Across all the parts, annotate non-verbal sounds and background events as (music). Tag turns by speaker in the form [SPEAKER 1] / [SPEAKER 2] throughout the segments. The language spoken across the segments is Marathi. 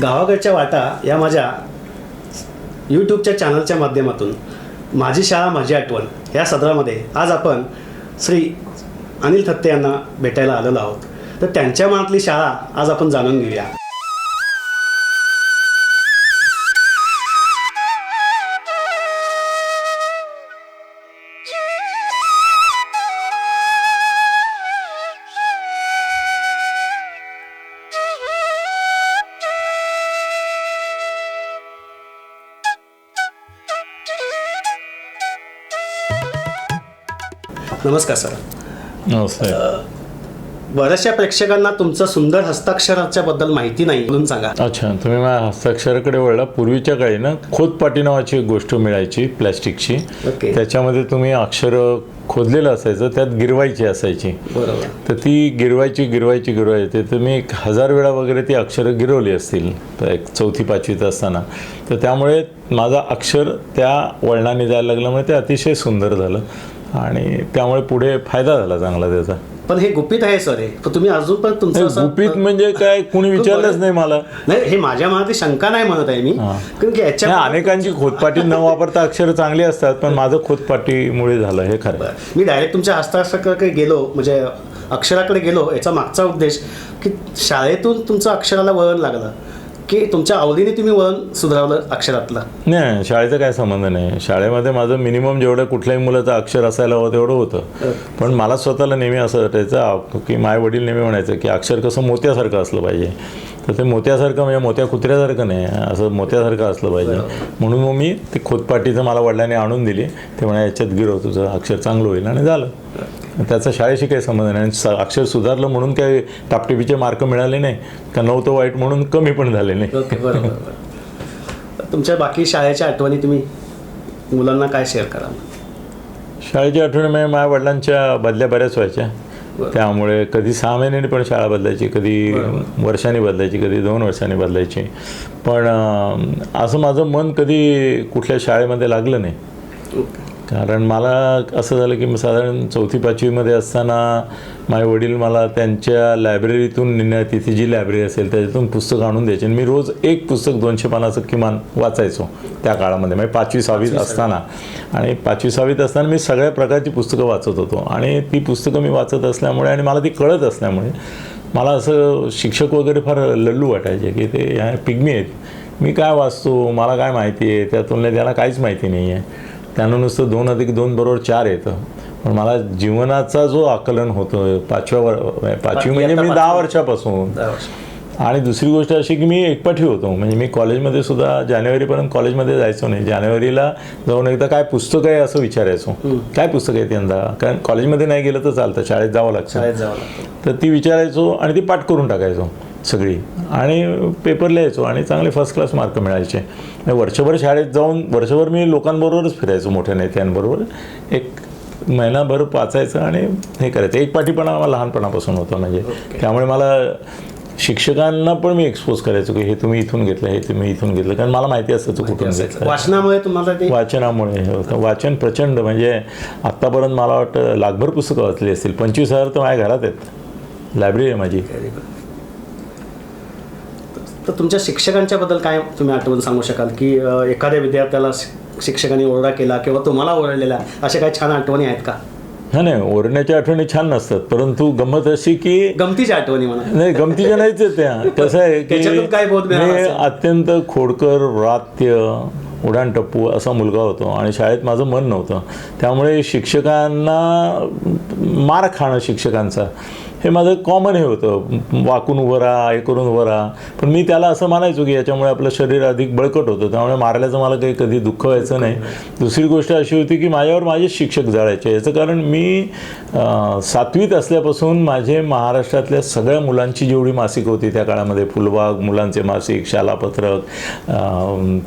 [SPEAKER 1] गावाकडच्या वाटा या माझ्या यूट्यूबच्या चॅनलच्या माध्यमातून माझी शाळा माझी आठवण या सदरामध्ये आज आपण श्री अनिल थत्ते यांना भेटायला आलेलो आहोत. तर त्यांच्या मनातली शाळा आज आपण जाणून घेऊया. नमस्कार सर.
[SPEAKER 2] नमस्ते.
[SPEAKER 1] बऱ्याचशा प्रेक्षकांना तुमचं सुंदर हस्ताक्षराच्या बद्दल माहिती नाही म्हणून सांगा.
[SPEAKER 2] अच्छा तुम्ही माझ्या हस्ताक्षराकडे वळला. पूर्वीच्या काळी ना खोदपाटी नावाची एक गोष्ट मिळायची प्लॅस्टिकची. त्याच्यामध्ये तुम्ही अक्षर खोदलेलं असायचं त्यात गिरवायची असायची.
[SPEAKER 1] बरोबर.
[SPEAKER 2] तर ती गिरवायची गिरवायची गिरवायची. ते तुम्ही एक हजार वेळा वगैरे ती अक्षरं गिरवली असतील तर एक चौथी पाचवीत असताना. तर त्यामुळे माझं अक्षर त्या वळणाने जायला लागल्यामुळे ते अतिशय सुंदर झालं. आणि त्यामुळे पुढे फायदा झाला चांगला त्याचा.
[SPEAKER 1] पण हे गुपित आहे सर हे. पण तुम्ही अजून पण तुमचं असं-
[SPEAKER 2] गुपित म्हणजे काय? कुणी विचारलंच नाही मला.
[SPEAKER 1] नाही हे माझ्या मनातली शंका नाही म्हणत आहे मी. कारण की याच्या
[SPEAKER 2] नाही अनेकांची खोदपाटी न वापरता अक्षर चांगली असतात पण माझं खोदपाटीमुळे झालं हे खरं आहे.
[SPEAKER 1] मी डायरेक्ट तुमच्या हस्ताक्षराकडे गेलो म्हणजे अक्षराकडे गेलो याचा मागचा उद्देश की शाळेतून तुमचं अक्षराला वळण लागलं. की तुमच्या आवडीने तुम्ही वळण सुधारवलं अक्षरातलं?
[SPEAKER 2] नाही शाळेचा काय संबंध नाही. शाळेमध्ये माझं मिनिमम जेवढं कुठल्याही मुलाचं अक्षर असायला हवं तेवढं होतं. पण मला स्वतःला नेहमी असं वाटायचं की माय वडील नेहमी म्हणायचं की अक्षर कसं मोत्यासारखं असलं पाहिजे. तर ते मोत्यासारखं म्हणजे मोत्या कुत्र्यासारखं नाही असं मोत्यासारखं असलं पाहिजे. म्हणून मग मी ते खोदपाटीचं मला वडिलांनी आणून दिली. ते म्हणा याच्यात गिरव तुझं अक्षर चांगलं होईल. आणि झालं. त्याचा शाळेशी काही संबंध नाही. आणि अक्षर सुधारलं म्हणून काही टापटिपीचे मार्क मिळाले नाही. का नव्हतं वाईट म्हणून कमी पण झाले नाही.
[SPEAKER 1] तुमच्या बाकी शाळेच्या आठवणी तुम्ही मुलांना काय शेअर कराल?
[SPEAKER 2] शाळेची आठवणी म्हणजे माझ्या वडिलांच्या बदल्या बऱ्याच व्हायच्या. त्यामुळे कधी सहा महिन्यांनी पण शाळा बदलायची कधी वर्षांनी बदलायची कधी दोन वर्षांनी बदलायची. पण असं माझं मन कधी कुठल्या शाळेमध्ये लागलं नाही. कारण मला असं झालं की मी साधारण चौथी पाचवीमध्ये असताना माझे वडील मला त्यांच्या लायब्ररीतून नेण्यात तिथे जी लायब्ररी असेल त्याच्यातून पुस्तक आणून द्यायचे. आणि मी रोज एक पुस्तक दोनशे पानाचं किमान वाचायचो त्या काळामध्ये. म्हणजे पाचवी सहावीत असताना. आणि पाचवी सहावीत असताना मी सगळ्या प्रकारची पुस्तकं वाचत होतो. आणि ती पुस्तकं मी वाचत असल्यामुळे आणि मला ती कळत असल्यामुळे मला असं शिक्षक वगैरे फार लल्लू वाटायचे की ते ह्या पिग्मी आहेत. मी काय वाचतो? मला काय माहिती आहे? त्या तुलनेत त्याला काहीच माहिती नाही आहे त्यानं नुसतं दोन अधिक दोन बरोबर चार येतं. पण मला जीवनाचा जो आकलन होतं पाचव्या वर पाचवी म्हणजे मी दहा वर्षापासून. आणि दुसरी गोष्ट अशी की मी एकपाठी होतो. म्हणजे मी कॉलेजमध्ये सुद्धा जानेवारीपर्यंत कॉलेजमध्ये जायचो नाही. जानेवारीला जाऊन एकदा काय पुस्तक आहे असं विचारायचो. काय पुस्तक आहे यंदा? कारण कॉलेजमध्ये नाही गेलं तर चालतं. शाळेत जावं लागतं.
[SPEAKER 1] शाळेत जावं लागतं.
[SPEAKER 2] तर ती विचारायचो आणि ती पाठ करून टाकायचो. सगळी. आणि पेपर लिहायचो आणि चांगले फर्स्ट क्लास मार्क मिळायचे. वर्षभर शाळेत जाऊन वर्षभर मी लोकांबरोबरच फिरायचो मोठ्या नेत्यांबरोबर. एक महिनाभर वाचायचं आणि हे करायचं. एक पाठीपणा मला लहानपणापासून होतं म्हणजे. त्यामुळे मला शिक्षकांना पण मी एक्सपोज करायचो की हे तुम्ही इथून घेतलं हे तुम्ही इथून घेतलं. कारण मला माहिती असायचं कुठून घेतलं.
[SPEAKER 1] वाचनामुळे तुम्हाला ते
[SPEAKER 2] वाचनामुळे हे होतं. वाचन प्रचंड म्हणजे आत्तापर्यंत मला वाटतं लाखभर पुस्तकं वाचली असतील. पंचवीस हजार तर माझ्या घरात आहेत. लायब्ररी आहे माझी.
[SPEAKER 1] तर तुमच्या शिक्षकांच्या बद्दल काय तुम्ही आठवण सांगू शकाल? की एखाद्या विद्यार्थ्याला शिक- शिक्षकांनी ओरडा केला किंवा तुम्हाला ओरडलेला अशा काही छान आठवणी आहेत का?
[SPEAKER 2] हा नाही ओरडण्याच्या आठवणी छान नसतात परंतु गंमत अशी की
[SPEAKER 1] गमतीच्या आठवणी म्हणा.
[SPEAKER 2] नाही गमतीच्या नाहीच त्या. (laughs) कसं आहे की
[SPEAKER 1] काय?
[SPEAKER 2] अत्यंत खोडकर व्रात्य उडाणटप्पू असा मुलगा होतो आणि शाळेत माझं मन नव्हतं. त्यामुळे शिक्षकांना मार खाणं शिक्षकांचा. हे माझं कॉमन हे होतं. वाकून उभं राहा हे करून उभं राहा. पण मी त्याला असं मानायचो की याच्यामुळे आपलं शरीर अधिक बळकट होतं. त्यामुळे मारल्याचं मला काही कधी दुःख व्हायचं नाही. दुसरी गोष्ट अशी होती की माझ्यावर माझे शिक्षक जळायचे. याचं कारण मी सातवीत असल्यापासून माझे महाराष्ट्रातल्या सगळ्या मुलांची जेवढी मासिक होती त्या काळामध्ये फुलबाग मुलांचे मासिक शालापत्रक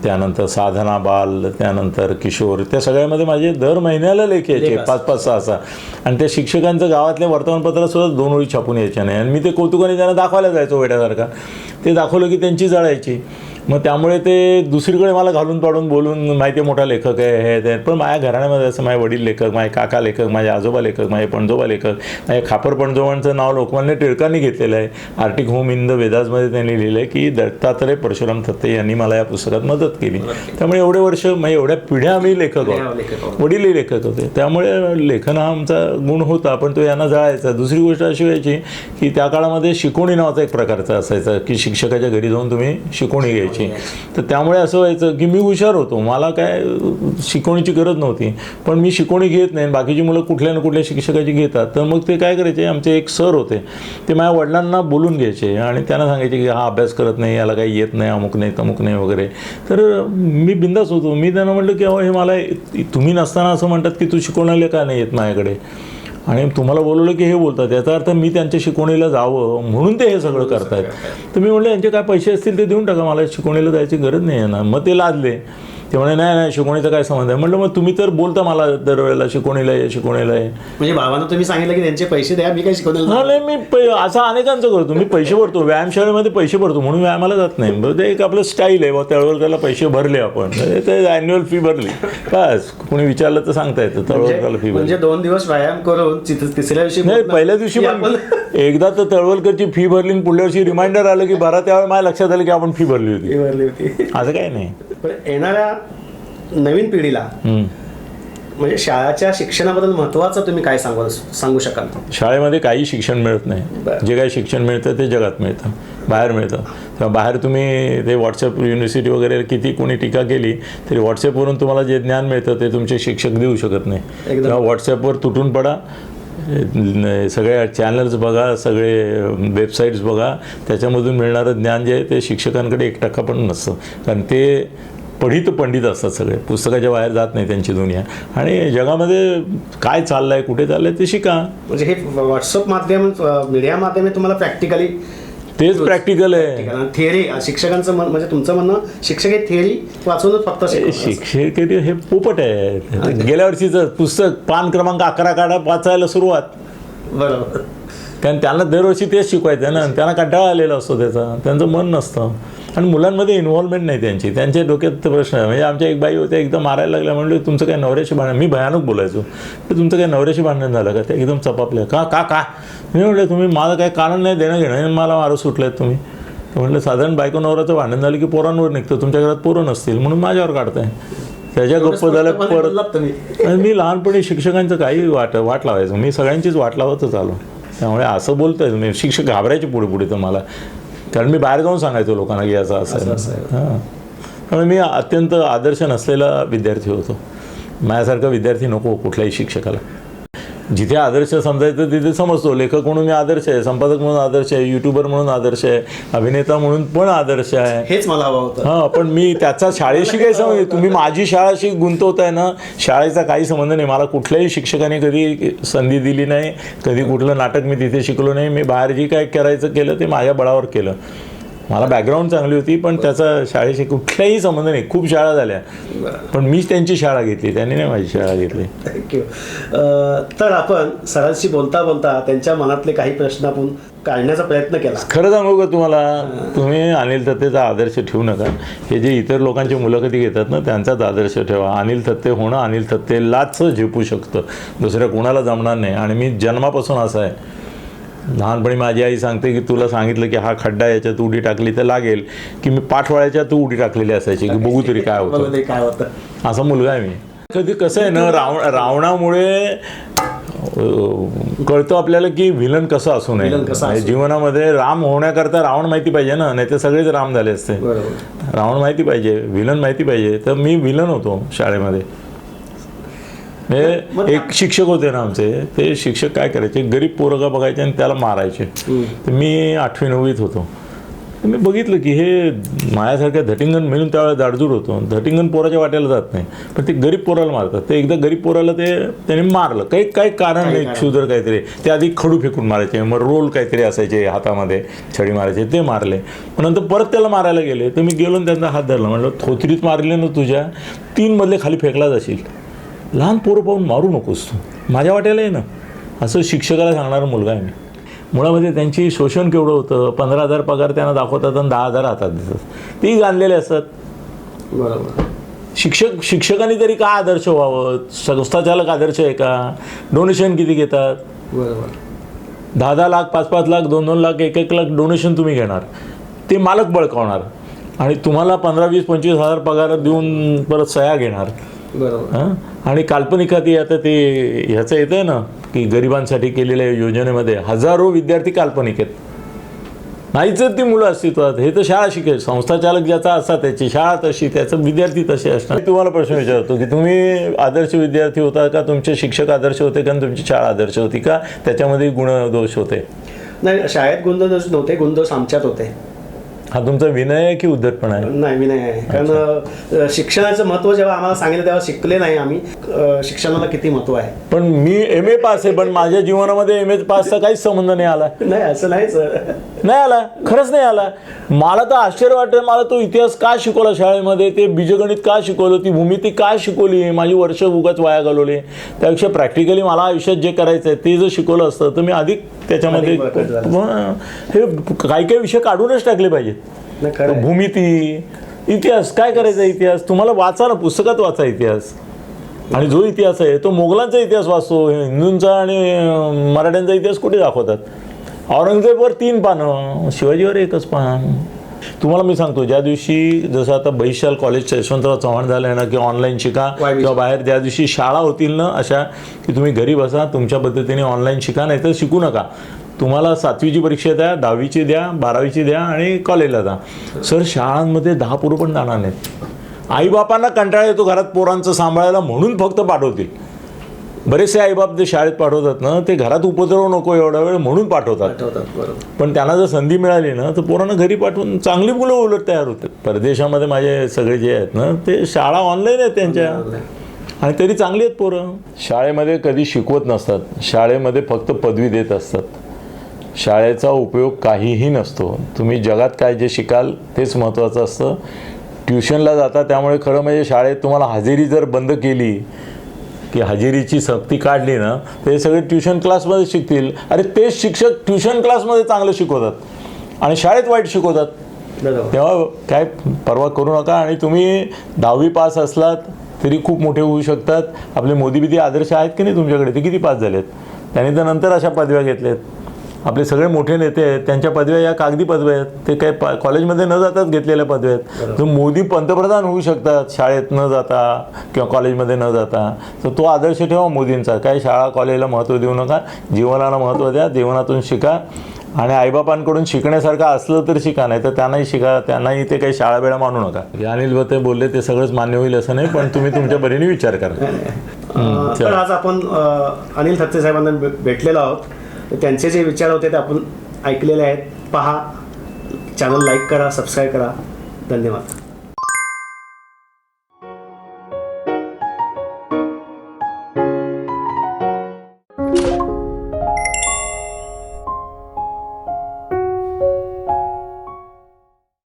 [SPEAKER 2] त्यानंतर साधना बाल त्यानंतर किशोर त्या सगळ्यामध्ये माझे दर महिन्याला लेख यायचे पाच पाच सहा सहा. आणि त्या शिक्षकांचं गावातल्या वर्तमानपत्रात सुद्धा दोन छापून यायच्या नाही. आणि मी ते कौतुकाने त्यांना दाखवायला जायचो वेड्यासारखा. ते दाखवलं की त्यांची जळायची मग त्यामुळे ते दुसरीकडे मला घालून पाडून बोलून माहिती आहे मोठा लेखक आहे हे ते. पण माझ्या घराण्यामध्ये असं माझे वडील लेखक माझे काका लेखक माझे आजोबा लेखक माझे पणजोबा लेखक माझे खापर पणजोबांचं नाव लोकमान्य टिळकांनी घेतलेलं आहे. आर्टिक होम इन द वेदाजमध्ये त्यांनी लिहिलं आहे की दत्तात्रय परशुराम थत्ते यांनी मला या पुस्तकात मदत केली. त्यामुळे एवढे वर्ष म्हणजे एवढ्या पिढ्या आम्ही लेखक आहोत. वडीलही लेखक होते. त्यामुळे लेखन हा आमचा गुण होता पण तो यांना जळायचा. दुसरी गोष्ट अशी व्हायची की त्या काळामध्ये शिकवणी नावाचा एक प्रकारचा असायचा की शिक्षकाच्या घरी जाऊन तुम्ही शिकवणी घ्यायची. तर त्यामुळे असं व्हायचं की मी हुशार होतो. मला काय शिकवण्याची शिकवणीची गरज नव्हती. पण मी शिकवणी घेत नाही. बाकीची मुलं कुठल्या ना कुठल्या शिक्षकाची घेतात. तर मग ते काय करायचे? आमचे एक सर होते. ते माझ्या वडिलांना बोलून घ्यायचे आणि त्यांना सांगायचे की हा अभ्यास करत नाही याला काही येत नाही अमुक नाही तमुक नाही वगैरे. तर मी बिंदास होतो. मी त्यांना म्हटलं की अहो हे मला तुम्ही नसताना असं म्हणतात की तू शिकवण्याला का नाही येत माझ्याकडे? आणि तुम्हाला बोलवलं की हे बोलतात याचा अर्थ मी त्यांच्या शिकवणीला जावं म्हणून ते हे सगळं करतायत. तर मी म्हटलं यांचे काय पैसे असतील ते देऊन टाका मला शिकवणीला जायची गरज नाही आहे ना मग ते लादले. ते म्हणे नाही नाही शिकवणीचा काय संबंध आहे? म्हटलं मग तुम्ही तर बोलता मला दरवेळेला शिकवणीला आहे शिकवणीला आहे
[SPEAKER 1] म्हणजे बाबांना तुम्ही सांगितलं की त्यांचे पैसे द्या मी काही शिकवलेलं
[SPEAKER 2] हा नाही. मी पै असं अनेकांचं करतो. मी पैसे भरतो. व्यायामशाळेमध्ये पैसे भरतो. म्हणून व्यायामाला जात नाही. बरं ते एक आपलं स्टाईल आहे. बा त्याला पैसे भरले आपण. ते ॲन्युअल फी भरली. बस. कोणी विचारलं तर सांगता येतं. तळवलकरला फी भरली
[SPEAKER 1] म्हणजे दोन दिवस व्यायाम करून तिथं- तिसऱ्या दिवशी
[SPEAKER 2] नाही पहिल्या दिवशी
[SPEAKER 1] की
[SPEAKER 2] पण
[SPEAKER 1] आपण
[SPEAKER 2] एकदा तर तळवलकरची फी भरली आणि पुढल्या वर्षी रिमाइंडर आलं की भरा त्यावेळेला माझ्या लक्षात आलं की आपण फी भरली होती.
[SPEAKER 1] भरली होती.
[SPEAKER 2] असं काही नाही.
[SPEAKER 1] येणाऱ्या नवीन पिढीला. म्हणजे शाळाच्या शिक्षणाबद्दल महत्वाचं तुम्ही काय सांगू सांगू शकाल?
[SPEAKER 2] शाळेमध्ये काही शिक्षण मिळत नाही. जे काही शिक्षण मिळतं ते जगात मिळतं. बाहेर मिळतं. तेव्हा बाहेर तुम्ही ते व्हॉट्सअप युनिव्हर्सिटी वगैरे किती कोणी टीका केली तरी व्हॉट्सअपवरून तुम्हाला जे ज्ञान मिळतं ते तुमचे शिक्षक देऊ शकत नाही. तेव्हा व्हॉट्सअपवर तुटून पडा. न- सगळे चॅनल्स बघा सगळे वेबसाईट्स बघा. त्याच्यामधून मिळणारं ज्ञान जे आहे ते शिक्षकांकडे एक टक्का पण नसतं. कारण ते पढित पंडित असतात सगळे. पुस्तकाच्या बाहेर जात नाही त्यांची दुनिया. आणि जगामध्ये काय चाललं आहे कुठे चाललं आहे ते शिका.
[SPEAKER 1] म्हणजे हे व्हॉट्सअप माध्यम मीडिया माध्यम तुम्हाला प्रॅक्टिकली
[SPEAKER 2] तेच प्रॅक्टिकल आहे.
[SPEAKER 1] थिअरी शिक्षकांचं म्हण- म्हणजे तुमचं म्हणणं शिक्षक हे थिअरी वाचूनच फक्त.
[SPEAKER 2] शिक्षक हे पोपट आहे. गेल्या वर्षीचं पुस्तक पान क्रमांक अकरा काढा वाचायला सुरुवात.
[SPEAKER 1] बरोबर.
[SPEAKER 2] कारण त्यांना दरवर्षी तेच शिकवायचं ना. त्यांना कंटाळा आलेला असतो त्याचा. त्यांचं मन नसतं. आणि मुलांमध्ये इन्व्हॉल्वमेंट नाही त्यांची. त्यांच्या डोक्यात प्रश्न आहे. म्हणजे आमच्या एक बाई होत्या एकदम मारायला लागल्या. म्हणजे तुमचं काय नवऱ्याशी भांडण? मी भयानक बोलायचो. तर तुमचं काय नवऱ्याशी भांडण झालं का? ते एकदम चपापल्या. का का का? मी म्हटलं तुम्ही माझं काय कारण नाही देणं घेणं? मला मारू सुटलेत तुम्ही. म्हटलं साधारण बायको नवऱ्याचं भांडण झालं की पोरांवर निघतं. तुमच्या घरात पोरं नसतील म्हणून माझ्यावर काढताय. त्याच्या गप्प झाल्या परत मी लहानपणी शिक्षकांचं काही वाट वाट लावायचो. मी सगळ्यांचीच वाट लावतच आलो. त्यामुळे असं बोलतोय मी शिक्षक घाबरायचे पुढे पुढे तर मला. कारण मी बाहेर जाऊन सांगायचो लोकांना की असं असं हां. त्यामुळे मी अत्यंत आदर्श नसलेला विद्यार्थी होतो. माझ्यासारखा विद्यार्थी नको कुठल्याही शिक्षकाला. जिथे आदर्श समजायचं तिथे समजतो. लेखक म्हणून मी आदर्श आहे संपादक म्हणून आदर्श आहे युट्यूबर म्हणून आदर्श आहे अभिनेता म्हणून पण आदर्श आहे.
[SPEAKER 1] हेच मला हवं होतं.
[SPEAKER 2] हा पण मी त्याचा शाळेशी काही संबंध तुम्ही माझी शाळाशी गुंतवताय ना शाळेचा काही संबंध नाही. मला कुठल्याही शिक्षकाने कधी संधी दिली नाही कधी कुठलं नाटक मी तिथे शिकलो नाही. मी बाहेर जी काय करायचं केलं ते माझ्या बळावर केलं. मला बॅकग्राऊंड चांगली होती पण त्याचा शाळेशी कुठल्याही संबंध नाही. खूप शाळा झाल्या. पण मीच त्यांची शाळा घेतली. त्यांनी नाही माझी शाळा घेतली.
[SPEAKER 1] थँक्यू तर आपण सरांशी बोलता बोलता त्यांच्या मनातले काही प्रश्न आपण काढण्याचा प्रयत्न केला.
[SPEAKER 2] खरं सांगू का तुम्हाला? तुम्ही अनिल थत्तेचा आदर्श ठेवू नका. हे जे इतर लोकांची मुलाखती घेतात ना त्यांचाच आदर्श ठेवा. अनिल थत्ते होणं अनिल थत्तेलाच झेपू शकतं. दुसऱ्या कोणाला जमणार नाही. आणि मी जन्मापासून असा आहे. लहानपणी माझी आई सांगते की तुला सांगितलं की हा खड्डा याच्यात उडी टाकली तर लागेल. की मी पाठवाळ्याच्यात उडी टाकलेली असायची की बघू तरी काय होतं.
[SPEAKER 1] काय होतं.
[SPEAKER 2] असा मुलगा आहे मी. कधी कसं आहे ना रावण रावणामुळे कळतं आपल्याला की विलन कसं असू नये.
[SPEAKER 1] Villain कसं असू नये.
[SPEAKER 2] जीवनामध्ये राम होण्याकरता रावण माहिती पाहिजे ना नाही तर सगळेच राम झाले असते. रावण माहिती पाहिजे विलन माहिती पाहिजे. तर मी विलन होतो शाळेमध्ये. म्हणजे एक शिक्षक होते ना आमचे. ते शिक्षक काय करायचे गरीब पोरगा बघायचे आणि त्याला मारायचे. तर मी आठवी नववीत होतो. मी बघितलं की हे माझ्यासारख्या धटिंगण मिळून त्यावेळेला जाडजूड होतो. धटिंगण पोराच्या वाट्याला जात नाही. पण ते गरीब पोराला मारतात. ते एकदा गरीब पोराला ते त्याने मारलं. काही काही कारण नाही क्षुद्र काहीतरी. ते आधी खडू फेकून मारायचे. मग रोल काहीतरी असायचे हातामध्ये छडी मारायचे. ते मारले. मग नंतर परत त्याला मारायला गेले. तर मी गेलो त्यांचा हात धरला. म्हटलं थोतरीत मारले ना तुझ्या तीन मधले खाली फेकला जाशील. लहान पोरं पाहून मारू नकोस तू. माझ्या वाट्याला आहे ना. असं शिक्षकाला सांगणारा मुलगा आहे मी. मुळामध्ये त्यांची शोषण केवढं होतं? पंधरा हजार पगार त्यांना दाखवतात आणि दहा हजार हातात देतात. तेही गाणलेले असतात
[SPEAKER 1] बरोबर.
[SPEAKER 2] शिक्षक शिक्षकांनी तरी का आदर्श व्हावं? संस्थाचालक आदर्श आहे का? डोनेशन किती घेतात?
[SPEAKER 1] बरोबर.
[SPEAKER 2] दहा दहा लाख पाच पाच लाख दोन दोन लाख एक एक लाख डोनेशन तुम्ही घेणार. ते मालक बळकावणार. आणि तुम्हाला पंधरा वीस पंचवीस हजार पगार देऊन परत सह्या घेणार. हं? आणि काल्पनिकात आता ते ह्याचं येतं ना की गरिबांसाठी केलेल्या योजनेमध्ये हजारो विद्यार्थी काल्पनिक आहेत. नाहीच ती मुलं अस्तित्वात. हे तर शाळा शिकेल संस्थाचालक ज्याचा असा त्याची शाळा तशी त्याचं विद्यार्थी तसे असणार. मी तुम्हाला प्रश्न विचारतो की तुम्ही आदर्श विद्यार्थी होता का? तुमचे शिक्षक आदर्श होते का? तुमची शाळा आदर्श होती का? त्याच्यामध्ये गुणदोष होते.
[SPEAKER 1] नाही शाळेत गुंतवणूक नव्हते गुंतवणूक आमच्यात होते.
[SPEAKER 2] हा तुमचा विनय आहे की उद्धटपणा आहे?
[SPEAKER 1] नाही मी नाही आहे. कारण शिक्षणाचं महत्त्व जेव्हा आम्हाला सांगितलं तेव्हा शिकले नाही आम्ही. अ, शिक्षणाला किती महत्त्व आहे?
[SPEAKER 2] पण मी एम ए पास आहे पण माझ्या जीवनामध्ये एम ए पासचा काहीच संबंध नाही आला.
[SPEAKER 1] नाही असं नाही सर.
[SPEAKER 2] नाही आला? खरंच नाही आला. मला तर आश्चर्य वाटतं मला तो इतिहास का शिकवला शाळेमध्ये? ते बीजगणित का शिकवलं? ती भूमिती का शिकवली? माझी वर्ष उगाच वाया घालवली. त्यापेक्षा प्रॅक्टिकली मला आयुष्यात जे करायचं आहे ते जर शिकवलं असतं तर मी अधिक त्याच्यामध्ये हं, काही काही विषय काढूनच टाकले पाहिजेत. भूमिती इतिहास काय करायचा इतिहास? तुम्हाला वाचा ना पुस्तकात वाचा इतिहास. आणि जो इतिहास आहे तो मोगलांचा इतिहास वाचतो हिंदूंचा आणि मराठ्यांचा इतिहास कुठे दाखवतात? औरंगजेबवर तीन पानं शिवाजीवर एकच पान. तुम्हाला मी सांगतो ज्या दिवशी जसं आता बहिशाल कॉलेज यशवंतराव चव्हाण झालं ना किंवा ऑनलाईन शिका किंवा बाहेर ज्या दिवशी शाळा होतील ना अशा की तुम्ही घरी बसा तुमच्या पद्धतीने ऑनलाईन शिका नाही तर शिकू नका. तुम्हाला सातवीची परीक्षा द्या दहावीची द्या बारावीची द्या आणि कॉलेजला जा. सर शाळांमध्ये दहा पोरं पण जाणार नाहीत. आईबापांना कंटाळा येतो घरात पोरांचं सांभाळायला म्हणून फक्त पाठवतील. बरेचसे आईबाप जे शाळेत पाठवतात ना ते घरात उपद्रव नको एवढा वेळ म्हणून पाठवतात. पण त्यांना जर संधी मिळाली ना तर पोरांना घरी पाठवून चांगली मुलं उलट तयार होतात. परदेशामध्ये माझे सगळे जे आहेत ना ते शाळा ऑनलाईन आहेत त्यांच्या. आणि तरी चांगली आहेत पोरं. शाळेमध्ये कधी शिकवत नसतात. शाळेमध्ये फक्त पदवी देत असतात. शाळेचा उपयोग काहीही नसतो. तुम्ही जगात काय जे शिकाल तेच महत्त्वाचं असतं. ट्युशनला जाता त्यामुळे खरं म्हणजे शाळेत तुम्हाला हजेरी जर बंद केली की हजेरीची सक्ती काढली ना हे सगळे ट्युशन क्लासमध्ये शिकतील. अरे तेच शिक्षक ट्युशन क्लासमध्ये चांगलं शिकवतात आणि शाळेत वाईट शिकवतात. तेव्हा काय परवा करू नका आणि तुम्ही दहावी पास असलात तरी खूप मोठे होऊ शकतात. आपले मोदी बिदी आदर्श आहेत की नाही तुमच्याकडे? ते किती पास झालेत? त्यांनी तर नंतर अशा पदव्या घेतल्यात आपले सगळे मोठे नेते आहेत त्यांच्या पदव्या या कागदी पदव्या आहेत. ते काय पा- कॉलेजमध्ये न जाताच घेतलेल्या पदव्या आहेत. जर मोदी पंतप्रधान होऊ शकतात शाळेत न जाता किंवा कॉलेजमध्ये न जाता तर तो आदर्श ठेवा मोदींचा. काय शाळा कॉलेजला महत्त्व देऊ नका. जीवनाला महत्त्व द्या जीवनातून शिका. आणि आईबापांकडून शिकण्यासारखं असलं तर शिका नाही तर त्यांनाही शिका त्यांनाही ते काही शाळा बेळा मानू नका. हे अनिल ते बोलले ते सगळंच मान्य होईल असं नाही पण तुम्ही तुमच्या परीने विचार करा. (laughs)
[SPEAKER 1] तर आज आपण अनिल थत्ते साहेबांना भेटलेलो आहोत. तर त्यांचे जे विचार होते ते आपण ऐकलेले आहेत. पहा. चॅनल लाईक करा सबस्क्राईब करा. धन्यवाद.